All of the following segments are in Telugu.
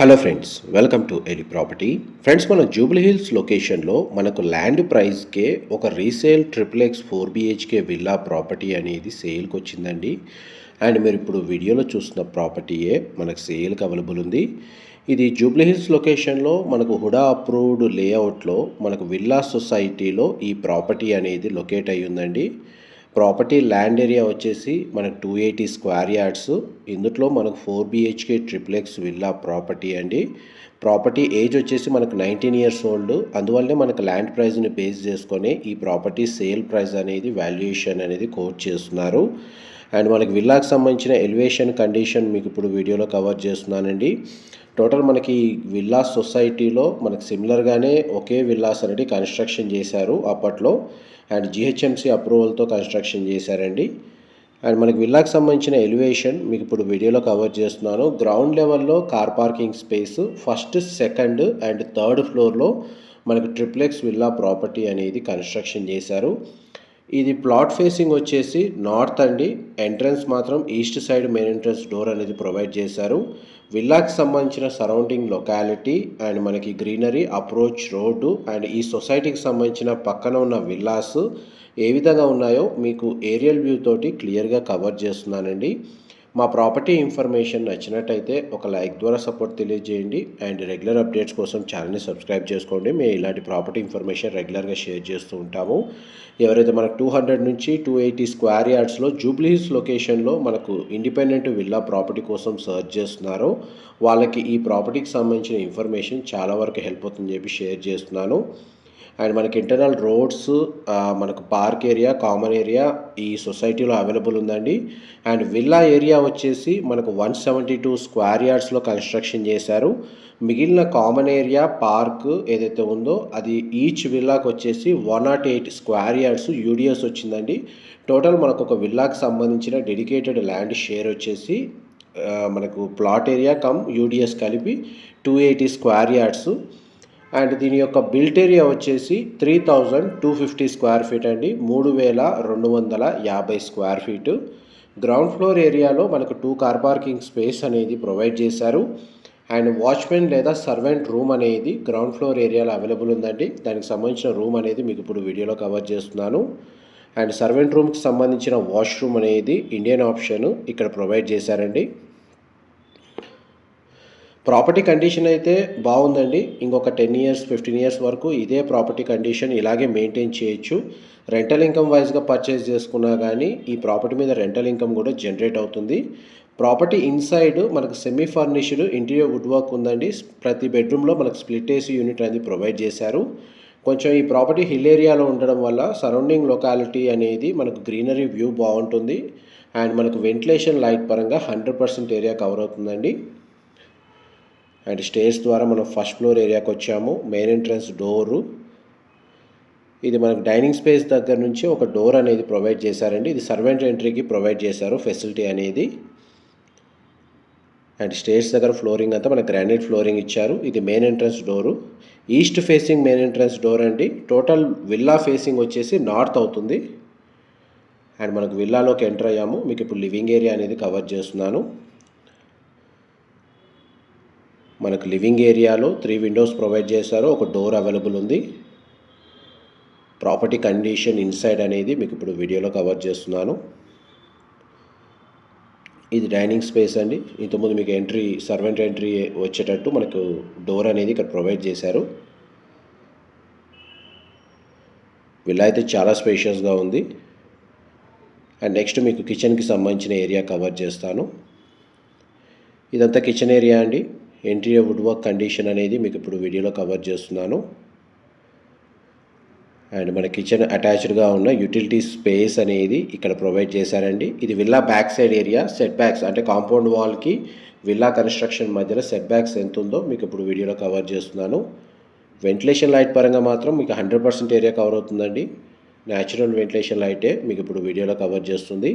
Hello friends welcome to Eli property friends మన జూబ్లీ హిల్స్ లొకేషన్లో మనకు ల్యాండ్ ప్రైస్కే ఒక resale triple X four BHK villa property అనేది సేల్కి వచ్చిందండి. అండ్ మీరు ఇప్పుడు వీడియోలో చూస్తున్న ప్రాపర్టీయే మనకు సేల్కి అవైలబుల్ ఉంది. ఇది జూబ్లీ హిల్స్ లొకేషన్లో మనకు హుడా అప్రూవ్డ్ లేఅవుట్లో మనకు విల్లా సొసైటీలో ఈ ప్రాపర్టీ అనేది లొకేట్ అయ్యిందండి ఉందండి. ప్రాపర్టీ ల్యాండ్ ఏరియా వచ్చేసి మనకు టూ ఎయిటీ స్క్వేర్ యార్డ్స్. ఇందులో మనకు four BHK triplex villa property అండి. ప్రాపర్టీ ఏజ్ వచ్చేసి మనకు నైన్టీన్ ఇయర్స్ ఓల్డ్. అందువల్లనే మనకు ల్యాండ్ ప్రైస్ని బేస్ చేసుకొని ఈ ప్రాపర్టీ సేల్ ప్రైస్ అనేది వాల్యుయేషన్ అనేది కోట్ చేస్తున్నారు. అండ్ మనకి విల్లాకి సంబంధించిన ఎలివేషన్ కండిషన్ మీకు ఇప్పుడు వీడియోలో కవర్ చేస్తున్నానండి. టోటల్ మనకి విల్లా సొసైటీలో మనకు సిమిలర్గానే ఒకే విల్లాస్ అనేది కన్స్ట్రక్షన్ చేశారు అప్పట్లో. అండ్ జిహెచ్ఎంసీ అప్రూవల్తో కన్స్ట్రక్షన్ చేశారండి. అండ్ మనకి విల్లాకి సంబంధించిన ఎలివేషన్ మీకు ఇప్పుడు వీడియోలో కవర్ చేస్తున్నాను. గ్రౌండ్ లెవెల్లో car parking space first second and third ఫ్లోర్లో మనకు ట్రిప్లెక్స్ విల్లా ప్రాపర్టీ అనేది కన్స్ట్రక్షన్ చేశారు. ఇది ప్లాట్ ఫేసింగ్ వచ్చేసి నార్త్ అండి. ఎంట్రన్స్ మాత్రం east side main entrance door అనేది ప్రొవైడ్ చేశారు. విల్లాకి సంబంధించిన సరౌండింగ్ లొకాలిటీ అండ్ మనకి గ్రీనరీ అప్రోచ్ రోడ్డు అండ్ ఈ సొసైటీకి సంబంధించిన పక్కన ఉన్న విల్లాస్ ఏ విధంగా ఉన్నాయో మీకు ఏరియల్ వ్యూ తోటి క్లియర్గా కవర్ చేస్తున్నానండి. మా ప్రాపర్టీ ఇన్ఫర్మేషన్ నచ్చినట్టయితే ఒక లైక్ ద్వారా సపోర్ట్ తెలియజేయండి. అండ్ రెగ్యులర్ అప్డేట్స్ కోసం ఛానల్ని సబ్స్క్రైబ్ చేసుకోండి. మేము ఇలాంటి ప్రాపర్టీ ఇన్ఫర్మేషన్ రెగ్యులర్గా షేర్ చేస్తూ ఉంటాము. ఎవరైతే మనకు టూ హండ్రెడ్ నుంచి టూ ఎయిటీ స్క్వేర్ యార్డ్స్లో జూబ్లీహిల్స్ లొకేషన్లో మనకు ఇండిపెండెంట్ విల్లా ప్రాపర్టీ కోసం సర్చ్ చేస్తున్నారో వాళ్ళకి ఈ ప్రాపర్టీకి సంబంధించిన ఇన్ఫర్మేషన్ చాలా వరకు హెల్ప్ అవుతుందని చెప్పి షేర్ చేస్తున్నాను. అండ్ మనకి ఇంటర్నల్ రోడ్స్ మనకు పార్క్ ఏరియా కామన్ ఏరియా ఈ సొసైటీలో అవైలబుల్ ఉందండి. అండ్ విల్లా ఏరియా వచ్చేసి మనకు వన్ సెవెంటీ టూ స్క్వేర్ యార్డ్స్లో కన్స్ట్రక్షన్ చేశారు. మిగిలిన కామన్ ఏరియా పార్క్ ఏదైతే ఉందో అది ఈచ్ విల్లాకి వచ్చేసి one not eight square yards UDS వచ్చిందండి. టోటల్ మనకు ఒక విల్లాకి సంబంధించిన డెడికేటెడ్ ల్యాండ్ షేర్ వచ్చేసి మనకు ప్లాట్ ఏరియా కమ్ యూడిఎస్ కలిపి two eighty square yards. And దీని యొక్క బిల్ట్ ఏరియా వచ్చేసి three thousand two fifty square feet అండి. మూడు వేల రెండు వందల యాభై స్క్వేర్ ఫీటు. గ్రౌండ్ ఫ్లోర్ ఏరియాలో మనకు టూ కార్ పార్కింగ్ స్పేస్ అనేది ప్రొవైడ్ చేశారు. అండ్ వాచ్మెన్ లేదా సర్వెంట్ రూమ్ అనేది గ్రౌండ్ ఫ్లోర్ ఏరియాలో అవైలబుల్ ఉందండి. దానికి సంబంధించిన రూమ్ అనేది మీకు ఇప్పుడు వీడియోలో కవర్ చేస్తున్నాను. అండ్ సర్వెంట్ రూమ్కి సంబంధించిన వాష్రూమ్ అనేది ఇండియన్ ఆప్షన్ ఇక్కడ ప్రొవైడ్ చేశారండి. ప్రాపర్టీ కండిషన్ అయితే బాగుందండి. ఇంకొక టెన్ ఇయర్స్ ఫిఫ్టీన్ ఇయర్స్ వరకు ఇదే ప్రాపర్టీ కండిషన్ ఇలాగే మెయింటైన్ చేయొచ్చు. రెంటల్ ఇన్కమ్ వైజ్గా పర్చేస్ చేసుకున్నా కానీ ఈ ప్రాపర్టీ మీద రెంటల్ ఇన్కమ్ కూడా జనరేట్ అవుతుంది. ప్రాపర్టీ ఇన్సైడ్ మనకు semi furnished interior wood work ఉందండి. ప్రతి బెడ్రూమ్లో మనకు స్ప్లిట్ ఏసీ యూనిట్ అనేది ప్రొవైడ్ చేశారు. కొంచెం ఈ ప్రాపర్టీ హిల్ ఏరియాలో ఉండడం వల్ల సరౌండింగ్ లొకాలిటీ అనేది మనకు గ్రీనరీ వ్యూ బాగుంటుంది. అండ్ మనకు వెంటిలేషన్ లైట్ పరంగా హండ్రెడ్ పర్సెంట్ ఏరియా కవర్ అవుతుందండి. అండ్ స్టేర్స్ ద్వారా మనం ఫస్ట్ ఫ్లోర్ ఏరియాకి వచ్చాము. Main entrance door. ఇది మనకు డైనింగ్ స్పేస్ దగ్గర నుంచి ఒక డోర్ అనేది ప్రొవైడ్ చేశారండి. ఇది సర్వెంట్ ఎంట్రీకి ప్రొవైడ్ చేశారు ఫెసిలిటీ అనేది. అండ్ స్టేర్స్ దగ్గర ఫ్లోరింగ్ అంతా మనకు గ్రానైట్ ఫ్లోరింగ్ ఇచ్చారు. ఇది main entrance door. East facing main entrance door అండి. టోటల్ విల్లా ఫేసింగ్ వచ్చేసి నార్త్ అవుతుంది. అండ్ మనకు విల్లాలోకి ఎంటర్ అయ్యాము. మీకు ఇప్పుడు లివింగ్ ఏరియా అనేది కవర్ చేస్తున్నాను. మనకు లివింగ్ ఏరియాలో త్రీ విండోస్ ప్రొవైడ్ చేశారు. ఒక డోర్ అవైలబుల్ ఉంది. ప్రాపర్టీ కండిషన్ ఇన్సైడ్ అనేది మీకు ఇప్పుడు వీడియోలో కవర్ చేస్తున్నాను. ఇది డైనింగ్ స్పేస్ అండి. ఇంతకుముందు మీకు ఎంట్రీ సర్వెంట్ ఎంట్రీ వచ్చేటట్టు మనకు డోర్ అనేది ఇక్కడ ప్రొవైడ్ చేశారు. విల్లా అయితే చాలా స్పేషియస్గా ఉంది. అండ్ నెక్స్ట్ మీకు కిచెన్కి సంబంధించిన ఏరియా కవర్ చేస్తాను. ఇదంతా కిచెన్ ఏరియా అండి. ఇంటీరియర్ వుడ్ వర్క్ కండిషన్ అనేది మీకు ఇప్పుడు వీడియోలో కవర్ చేస్తున్నాను. అండ్ మన కిచెన్ అటాచ్డ్గా ఉన్న యూటిలిటీ స్పేస్ అనేది ఇక్కడ ప్రొవైడ్ చేశారండి. ఇది villa back side area set backs అంటే కాంపౌండ్ వాల్కి విల్లా కన్స్ట్రక్షన్ మధ్యలో సెట్ బ్యాక్స్ ఎంత ఉందో మీకు ఇప్పుడు వీడియోలో కవర్ చేస్తున్నాను. వెంటిలేషన్ లైట్ పరంగా మాత్రం మీకు హండ్రెడ్ పర్సెంట్ ఏరియా కవర్ అవుతుందండి. న్యాచురల్ వెంటిలేషన్ లైటే మీకు ఇప్పుడు వీడియోలో కవర్ చేస్తుంది.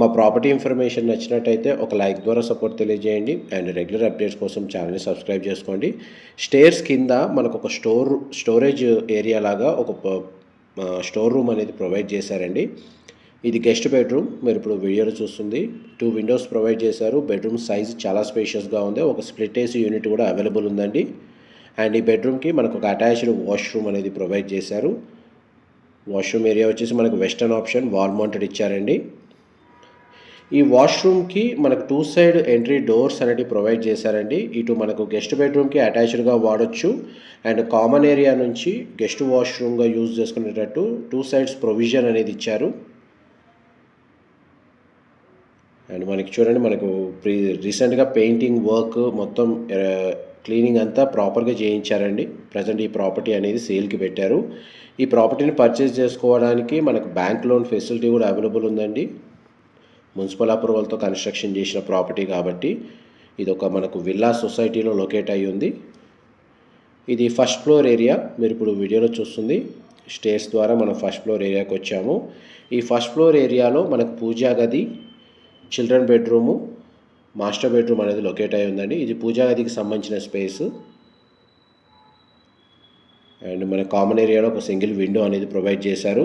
మా ప్రాపర్టీ ఇన్ఫర్మేషన్ నచ్చినట్టయితే ఒక లైక్ ద్వారా సపోర్ట్ తెలియజేయండి అండ్ రెగ్యులర్ అప్డేట్స్ కోసం ఛానల్ని సబ్స్క్రైబ్ చేసుకోండి. స్టేర్స్ కింద మనకు ఒక స్టోర్ స్టోరేజ్ ఏరియా లాగా ఒక స్టోర్ రూమ్ అనేది ప్రొవైడ్ చేశారండి. ఇది గెస్ట్ బెడ్రూమ్ మీరు ఇప్పుడు వీడియోలో చూస్తుంది. టూ విండోస్ ప్రొవైడ్ చేశారు. బెడ్రూమ్ సైజ్ చాలా స్పేషియస్గా ఉంది. ఒక స్ప్లిట్ ఏసీ యూనిట్ కూడా అవైలబుల్ ఉందండి. అండ్ ఈ బెడ్రూమ్కి మనకు ఒక అటాచ్డ్ వాష్రూమ్ అనేది ప్రొవైడ్ చేశారు. వాష్రూమ్ ఏరియా వచ్చేసి మనకు వెస్టర్న్ ఆప్షన్ వాల్ మౌంటెడ్ ఇచ్చారండి. ఈ వాష్రూమ్కి మనకు టూ సైడ్ ఎంట్రీ డోర్స్ అనేవి ప్రొవైడ్ చేశారండి. ఇటు మనకు గెస్ట్ బెడ్రూమ్కి అటాచ్డ్గా వాడొచ్చు. అండ్ కామన్ ఏరియా నుంచి గెస్ట్ వాష్రూమ్గా యూజ్ చేసుకునేటట్టు టూ సైడ్స్ ప్రొవిజన్ అనేది ఇచ్చారు. అండ్ మనకి చూడండి మనకు ప్రీ రీసెంట్గా పెయింటింగ్ వర్క్ మొత్తం క్లీనింగ్ అంతా ప్రాపర్గా చేయించారండి. ప్రజెంట్ ఈ ప్రాపర్టీ అనేది సేల్కి పెట్టారు. ఈ ప్రాపర్టీని పర్చేస్ చేసుకోవడానికి మనకు బ్యాంక్ లోన్ ఫెసిలిటీ కూడా అవైలబుల్ ఉందండి. మున్సిపల్ అప్రూవల్తో కన్స్ట్రక్షన్ చేసిన ప్రాపర్టీ కాబట్టి ఇది ఒక మనకు విల్లా సొసైటీలో లొకేట్ అయి ఉంది ఇది ఫస్ట్ ఫ్లోర్ ఏరియా మీరు ఇప్పుడు వీడియోలో చూస్తుంది. స్టేర్స్ ద్వారా మనం ఫస్ట్ ఫ్లోర్ ఏరియాకి వచ్చాము. ఈ ఫస్ట్ ఫ్లోర్ ఏరియాలో మనకు పూజా గది చిల్డ్రన్ బెడ్రూము మాస్టర్ బెడ్రూమ్ అనేది లొకేట్ అయి ఉందండి ఇది పూజా గదికి సంబంధించిన స్పేస్. అండ్ మన కామన్ ఏరియాలో ఒక సింగిల్ విండో అనేది ప్రొవైడ్ చేశారు.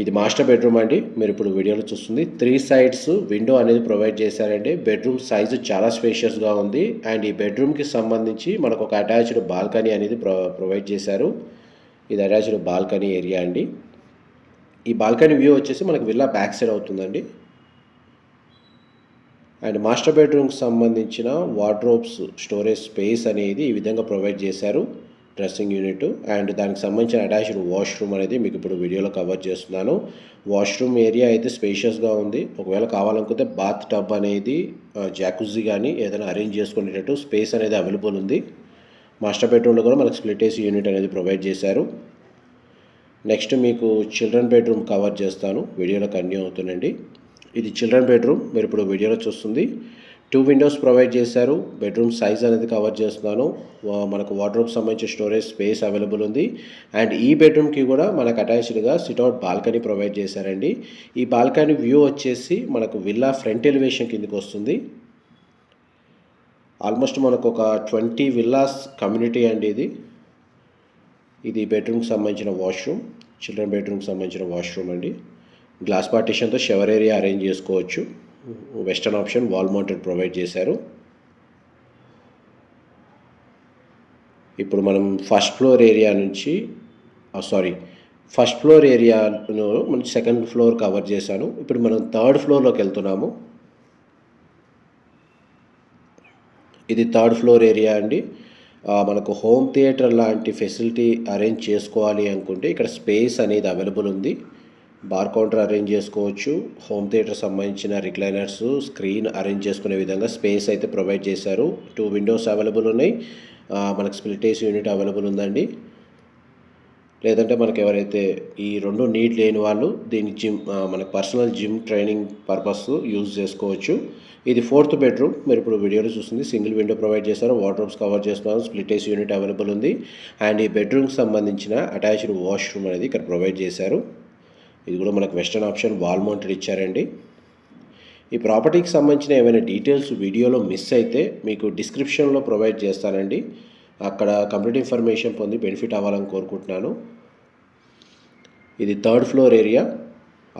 ఇది మాస్టర్ బెడ్రూమ్ అండి. మీరు ఇప్పుడు వీడియోలో చూస్తుంది. త్రీ సైడ్స్ విండో అనేది ప్రొవైడ్ చేశారండి. బెడ్రూమ్ సైజు చాలా స్పేషియస్గా ఉంది. అండ్ ఈ బెడ్రూమ్కి సంబంధించి మనకు ఒక అటాచ్డ్ బాల్కనీ అనేది ప్రొ ప్రొవైడ్ చేశారు. ఇది అటాచ్డ్ బాల్కనీ ఏరియా అండి. ఈ బాల్కనీ వ్యూ వచ్చేసి మనకు విల్లా బ్యాక్ సైడ్ అవుతుందండి. అండ్ మాస్టర్ బెడ్రూమ్కి సంబంధించిన వార్డ్రోబ్స్ స్టోరేజ్ స్పేస్ అనేది ఈ విధంగా ప్రొవైడ్ చేశారు. డ్రెస్సింగ్ యూనిట్ అండ్ దానికి సంబంధించిన అటాచ్డ్ వాష్రూమ్ అనేది మీకు ఇప్పుడు వీడియోలో కవర్ చేస్తున్నాను. వాష్రూమ్ ఏరియా అయితే స్పేషియస్గా ఉంది. ఒకవేళ కావాలనుకుంటే బాత్ టబ్ అనేది జాకుజీ కానీ ఏదైనా అరేంజ్ చేసుకునేటట్టు స్పేస్ అనేది అవైలబుల్ ఉంది. మాస్టర్ బెడ్రూమ్లో కూడా మనకు స్ప్లిట్ ఏసీ యూనిట్ అనేది ప్రొవైడ్ చేశారు. నెక్స్ట్ మీకు చిల్డ్రన్ బెడ్రూమ్ కవర్ చేస్తాను. వీడియోలో కన్యూ అవుతుందండి ఇది చిల్డ్రన్ బెడ్రూమ్ మీరు ఇప్పుడు వీడియోలో చూస్తుంది. టూ విండోస్ ప్రొవైడ్ చేశారు. బెడ్రూమ్ సైజ్ అనేది కవర్ చేస్తున్నాను. మనకు వార్డ్రోబ్ సంబంధించిన స్టోరేజ్ స్పేస్ అవైలబుల్ ఉంది. అండ్ ఈ బెడ్రూమ్కి కూడా మనకు అటాచ్డ్గా సిట్అవుట్ బాల్కనీ ప్రొవైడ్ చేశారండి. ఈ బాల్కనీ వ్యూ వచ్చేసి మనకు విల్లా ఫ్రంట్ ఎలివేషన్ కిందకి వస్తుంది. ఆల్మోస్ట్ మనకు ఒక ట్వంటీ విల్లాస్ కమ్యూనిటీ అండి ఇది. ఇది బెడ్రూమ్కి సంబంధించిన వాష్రూమ్ చిల్డ్రన్ బెడ్రూమ్కి సంబంధించిన వాష్రూమ్ అండి. గ్లాస్ పార్టీషన్తో షవర్ ఏరియా అరేంజ్ చేసుకోవచ్చు. Western option wall mounted provide చేశారు. ఇప్పుడు మనం ఫస్ట్ ఫ్లోర్ ఏరియా నుంచి సారీ ఫస్ట్ ఫ్లోర్ ఏరియాను మనం సెకండ్ ఫ్లోర్ కవర్ చేశాను. ఇప్పుడు మనం థర్డ్ ఫ్లోర్లోకి వెళ్తున్నాము. ఇది థర్డ్ ఫ్లోర్ ఏరియా అండి. మనకు హోమ్ థియేటర్ లాంటి ఫెసిలిటీ అరేంజ్ చేసుకోవాలి అనుకుంటే ఇక్కడ స్పేస్ అనేది అవైలబుల్ ఉంది. బార్ కౌంటర్ అరేంజ్ చేసుకోవచ్చు. హోమ్ థియేటర్ సంబంధించిన రిక్లైనర్స్ స్క్రీన్ అరేంజ్ చేసుకునే విధంగా స్పేస్ అయితే ప్రొవైడ్ చేశారు. టూ విండోస్ అవైలబుల్ ఉన్నాయి. మనకు స్ప్లిట్ ఏసీ యూనిట్ అవైలబుల్ ఉందండి. లేదంటే మనకు ఎవరైతే ఈ రెండు నీడ్ లేని వాళ్ళు దీని జిమ్ మన మనకు personal gym training purpose use చేసుకోవచ్చు. ఇది ఫోర్త్ బెడ్రూమ్. మీరు ఇప్పుడు వీడియోలో చూస్తుంది. సింగిల్ విండో ప్రొవైడ్ చేశారు. వాటర్ కవర్ చేస్తున్నారు. స్ప్లిట్ ఏసీ యూనిట్ అవైలబుల్ ఉంది. అండ్ ఈ బెడ్రూమ్కి సంబంధించిన అటాచ్డ్ వాష్రూమ్ అనేది ఇక్కడ ప్రొవైడ్ చేశారు. ఇది కూడా మనకు వెస్టర్న్ ఆప్షన్ వాల్ మౌంటెడ్ ఇచ్చారండి. ఈ ప్రాపర్టీకి సంబంధించిన ఏమైనా డీటెయిల్స్ వీడియోలో మిస్ అయితే మీకు డిస్క్రిప్షన్లో ప్రొవైడ్ చేస్తానండి. అక్కడ కంప్లీట్ ఇన్ఫర్మేషన్ పొంది బెనిఫిట్ అవ్వాలని కోరుకుంటున్నాను. ఇది థర్డ్ ఫ్లోర్ ఏరియా.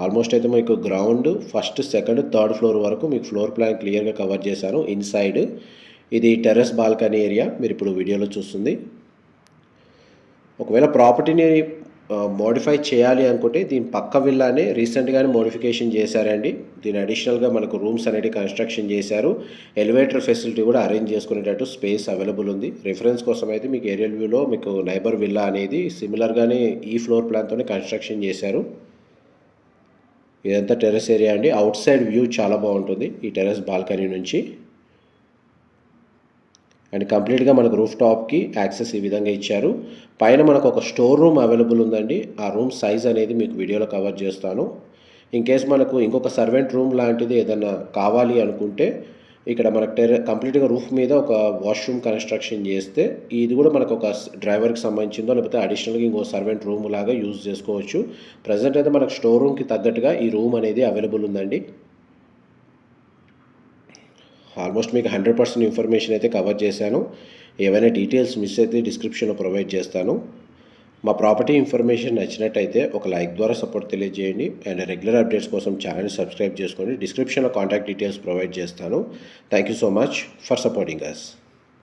ఆల్మోస్ట్ అయితే మీకు ground first second third floor వరకు మీకు ఫ్లోర్ ప్లాన్ క్లియర్గా కవర్ చేశాను. ఇన్సైడ్ ఇది టెర్రస్ బాల్కనీ ఏరియా. మీరు ఇప్పుడు వీడియోలో చూస్తుంది. ఒకవేళ ప్రాపర్టీని మోడిఫై చేయాలి అనుకుంటే దీని పక్క విల్లానే రీసెంట్గానే మోడిఫికేషన్ చేశారండి. దీని అడిషనల్గా మనకు రూమ్స్ అనేవి కన్స్ట్రక్షన్ చేశారు. ఎలివేటర్ ఫెసిలిటీ కూడా అరేంజ్ చేసుకునేటట్టు స్పేస్ అవైలబుల్ ఉంది. రిఫరెన్స్ కోసం అయితే మీకు ఏరియల్ వ్యూలో మీకు నైబర్ విల్లా అనేది సిమిలర్గానే ఈ ఫ్లోర్ ప్లాన్తోనే కన్స్ట్రక్షన్ చేశారు. ఇదంతా టెర్రస్ ఏరియా అండి. అవుట్ సైడ్ వ్యూ చాలా బాగుంటుంది. ఈ టెర్రస్ బాల్కనీ నుంచి. అండ్ కంప్లీట్గా మనకు రూఫ్ టాప్కి యాక్సెస్ ఈ విధంగా ఇచ్చారు. పైన మనకు ఒక స్టోర్ రూమ్ అవైలబుల్ ఉందండి. ఆ రూమ్ సైజ్ అనేది మీకు వీడియోలో కవర్ చేస్తాను. ఇన్ కేస్ మనకు ఇంకొక సర్వెంట్ రూమ్ లాంటిది ఏదైనా కావాలి అనుకుంటే ఇక్కడ మనకు టెర కంప్లీట్గా రూఫ్ మీద ఒక వాష్రూమ్ కన్స్ట్రక్షన్ చేస్తే ఇది కూడా మనకు ఒక డ్రైవర్కి సంబంధించిందో లేకపోతే అడిషనల్గా ఇంకో సర్వెంట్ రూమ్ లాగా యూజ్ చేసుకోవచ్చు. ప్రజెంట్ అయితే మనకు స్టోర్ రూమ్కి తగ్గట్టుగా ఈ రూమ్ అనేది అవైలబుల్ ఉందండి. ఆల్మోస్ట్ మీకు హండ్రెడ్ పర్సెంట్ ఇన్ఫర్మేషన్ అయితే కవర్ చేశాను. ఏవైనా డీటెయిల్స్ మిస్ అయితే డిస్క్రిప్షన్లో ప్రొవైడ్ చేస్తాను. మా ప్రాపర్టీ ఇన్ఫర్మేషన్ నచ్చినట్టయితే ఒక లైక్ ద్వారా సపోర్ట్ తెలియజేయండి. అండ్ రెగ్యులర్ అప్డేట్స్ కోసం ఛానల్ సబ్స్క్రైబ్ చేసుకోండి డిస్క్రిప్షన్లో కాంటాక్ట్ డీటెయిల్స్ ప్రొవైడ్ చేస్తాను. Thank you so much for supporting us